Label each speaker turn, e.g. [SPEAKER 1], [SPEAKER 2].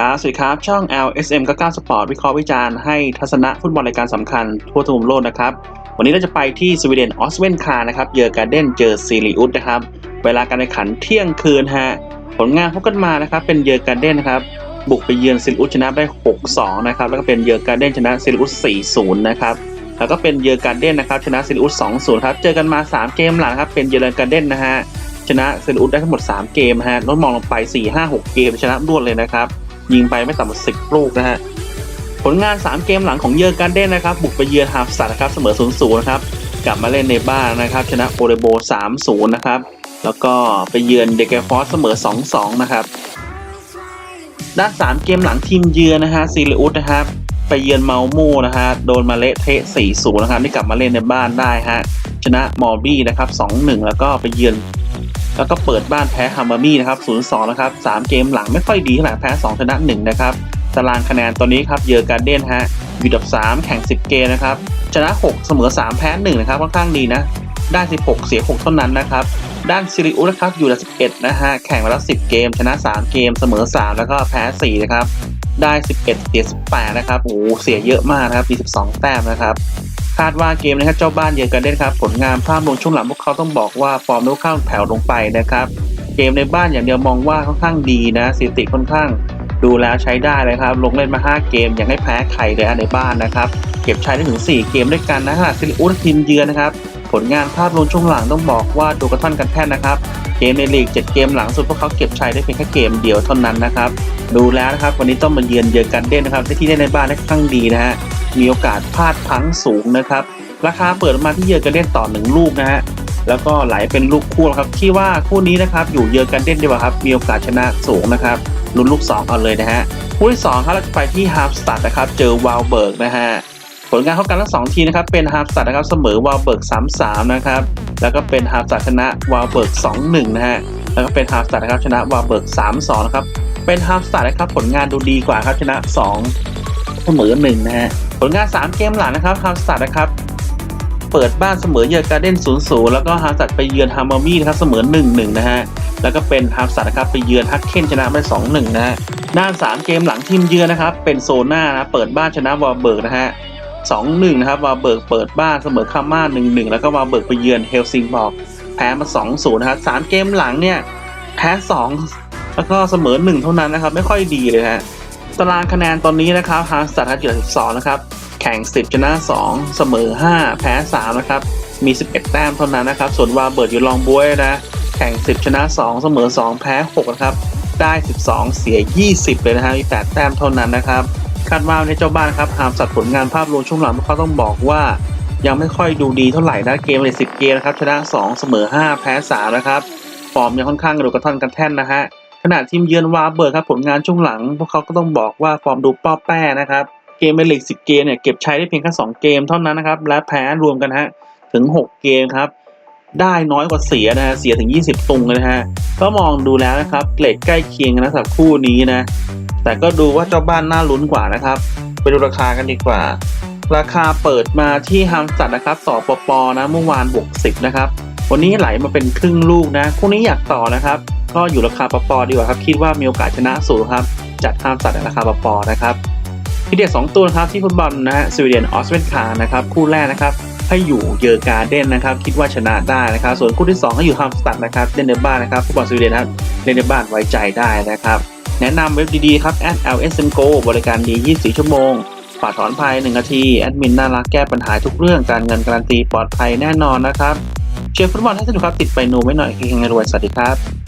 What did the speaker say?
[SPEAKER 1] ครับ สวัสดีครับ ช่อง LSM 99 Sport วิเคราะห์วิจารณ์ให้ทัศนะฟุตบอลรายการสำคัญทั่วทุกมุมโลกนะครับ วันนี้เราจะไปที่สวีเดนออสเวนคานะครับ เยอการ์เดนเจอซีรีอุสนะครับ เวลาการแข่งขันเที่ยงคืนฮะ ผลงานพบกันมานะครับ เป็นเยอการ์เดนนะครับ บุกไปเยือนซีรีอุสชนะได้ 6-2 นะครับ แล้วก็เป็นเยอการ์เดนชนะซีรีอุส4-0 นะครับ แล้วก็เป็นเยอการ์เดนนะครับชนะซีรีอุส2-0 ครับ เจอกันมา 3 เกมหลังครับ เป็นเยอการเดนนะฮะชนะเซนอุสได้ทั้งหมด 3 เกมฮะลดมองลงไป 4 5 6 เกมชนะรวดเลยนะครับ ยิงไปไม่ต่ำกว่า10ลูกนะฮะผลงาน 3 เกมหลังของเยอร์การ์เด้นนะครับ บุกไปเยือนฮาร์ฟสตัดนะครับเสมอ0-0นย์นะครับกลับมาเล่นในบ้านนะครับ ชนะโอเรโบ3-0นะครับแล้วก็ไปเยือนเดกฟอสเสมอ 2-2 นะครับ ด้าน 3 เกมหลังทีมเยือนนะฮะซีเรอุสนะครับไปเยือนเมาโมนะฮะโดนมาเละเทะ4-0นะครับที่กลับมาเล่นในบ้านได้ฮะชนะมอร์บี้นะครับ2-1 แล้วก็ไปเยือน แล้วก็เปิดบ้านแพ้ฮัมเบอร์มี่นะครับ0-2นะครับ3เกมหลังไม่ค่อยดีเท่าไหร่แพ้2ชนะ1นะครับตารางคะแนนตอนนี้ครับเยอการ์เดนฮะอยู่ดับ 3 แข่ง 10 เกมนะครับชนะ 6 เสมอ 3 แพ้ 1 นะครับค่อนข้างดีนะ ได้ 16 เสีย 6 เท่านั้นนะครับ ด้านซิริอุสนะครับอยู่ดับ11 นะฮะ แข่งมาแล้ว 10 เกม ชนะ 3 เกม เสมอ 3 แล้วก็แพ้ 4 นะครับ ได้ 11 เสีย 18 นะครับ โอ้เสียเยอะมากนะครับมี12 แต้มนะครับ คาดว่าเกมนะครับเจ้าบ้านเยือนกันเด่นครับ ผลงานภาพรวมช่วงหลังพวกเขาต้องบอกว่าฟอร์มค่อนข้างแผ่วลงไปนะครับ เกมในบ้านอย่างเดียวมองว่าค่อนข้างดีนะสถิติค่อนข้าง ดูแล้วใช้ได้เลยครับ ลงเล่นมา 5 เกมยังไม่แพ้ใครเลยในบ้านนะครับ เก็บชัยได้ถึง 4 เกมด้วยกันนะฮะซิลิอุสทีมเยือนนะครับ ผลงานภาพรวมช่วงหลังต้องบอกว่าดูกระท่อนกันแท่นนะครับเกมในลีก 7 เกมหลังสุดพวกเขาเก็บชัยได้เพียงแค่เกมเดียวเท่านั้นนะครับ ดูแล้วนะครับวันนี้ต้องมาเยือนเยือนกันเด่นนะครับที่ได้ในบ้านได้ค่อนข้างดีนะฮะ มีโอกาสพลาดพลั้งสูงนะครับ ราคาเปิดมาที่เยอกันเด่นต่อหนึ่งลูกนะฮะแล้วก็ไหลเป็นลูกคู่ครับที่ว่าคู่นี้นะครับอยู่เยอกันเด่นดีกว่าครับมีโอกาสชนะสูงนะครับลุ้นลูก2เอาเลยนะฮะคู่ที่2ครับเราจะไปที่ฮาร์ฟสตัดนะครับเจอวาลเบิร์กนะฮะผลงานเข้ากันทั้งสองทีนะครับเป็นฮาร์ฟสตัดนะครับเสมอวาลเบิร์ก3-3นะครับแล้วก็เป็นฮาร์ฟสตัดชนะวาลเบิร์ก2-1นะฮะแล้วก็เป็นฮาร์ฟสตัดนะครับชนะวาลเบิร์ก3-2นะครับเป็นฮาร์ฟสตัดนะครับผลงานดูดีกว่าครับชนะ 2 เสมอ1นะฮะผลงาน 3 เกมหลังนะครับฮาร์สตัดนะครับเปิดบ้านเสมอเยือนการ์เด้น0-0แล้วก็ฮาร์สัตไปเยือนฮาร์มอมี่นะครับเสมอ1-1นะฮะแล้วก็เป็นฮาร์สัตนะครับไปเยือนฮักเคนชนะไป2-1นะฮะด้าน3เกมหลังทีมเยือนนะครับเป็นโซน่านะเปิดบ้านชนะวอลเบิร์กนะฮะ2-1นะครับวอลเบิร์กเปิดบ้านเสมอคาม่า1-1แล้วก็วอลเบิร์กไปเยือนเฮลซิงบอร์กแพ้มา2-0นย์นะครับ3เกมหลังเนี่ยแพ้2แล้วก็เสมอ1เท่านั้นนะครับไม่ค่อยดีเลยฮะ ตารางคะแนนตอนนี้นะครับฮาร์สัตอยู่อันดับ12นะครับ แข่ง 10 ชนะ 2 เสมอ 5 แพ้ 3 นะครับ มี 11 แต้มเท่านั้นนะครับ ส่วนวาเบิร์ดอยู่ลองบวยนะ แข่ง 10 ชนะ 2 เสมอ 2 แพ้ 6 นะครับ ได้ 12 เสีย 20 เลยนะฮะ มี 8 แต้มเท่านั้นนะครับ คาดว่าในเจ้าบ้านครับหามสัตว์ผลงานภาพรวมช่วงหลังเขาต้องบอกว่ายังไม่ค่อยดูดีเท่าไหร่นะเกมเลย10 เกมนะครับ ชนะ 2 เสมอ 5 แพ้ 3 นะครับ ฟอร์มยังค่อนข้างกระดูกกระท่อนกันแท่นนะฮะ ขณะทีมเยือนวาเบิร์ดครับผลงานช่วงหลัง พวกเขาก็ต้องบอกว่าฟอร์มดูป้อแป้นะครับ เกมในลีก10เกมเนี่ยเก็บใชัยได้เพียงแค่2เกมเท่านั้นนะครับ และแพ้รวมกันฮะถึง 6 เกมครับ ได้น้อยกว่าเสียนะฮะเสียถึง 20ตุงเลยนะฮะก็มองดูแล้วนะครับเกรดใกล้เคียงกันนะสำหรับคู่นี้นะ แต่ก็ดูว่าเจ้าบ้านน่าลุ้นกว่านะครับ ไปดูราคากันดีกว่า ราคาเปิดมาที่ฮัมสัดนะครับต่อปปนะเมื่อวานบวก10นะครับวันนี้ไหลมาเป็นครึ่งลูกนะคู่นี้อยากต่อนะครับ ก็อยู่ราคาปปดีกว่าครับ คิดว่ามีโอกาสชนะสูงครับ จัดฮัมสตัดในราคาปปนะครับทีเด็ด2ตัวนะครับที่ฟุตบอลนะฮะสวีเดนออสเวนคานะครับคู่แรกนะครับให้อยู่เยอการ์เด้นนะครับ คิดว่าชนะได้นะครับ ส่วนคู่ที่ 2 ให้อยู่ฮัมสตัดนะครับเล่นในบ้านนะครับฟุตบอลสวีเดนนะครับเล่นในบ้านไว้ใจได้นะครับ แนะนำเว็บดีๆครับ @lsmgo บริการดี 24 ชั่วโมงฝากถอนภาย 1 นาที แอดมินน่ารักแก้ปัญหาทุกเรื่องการเงินการันตีปลอดภัยแน่นอนนะครับ เชียร์ฟุตบอลให้สนุกครับ ติดไปนูไม่หน่อยเฮงรวยสวัสดีครับ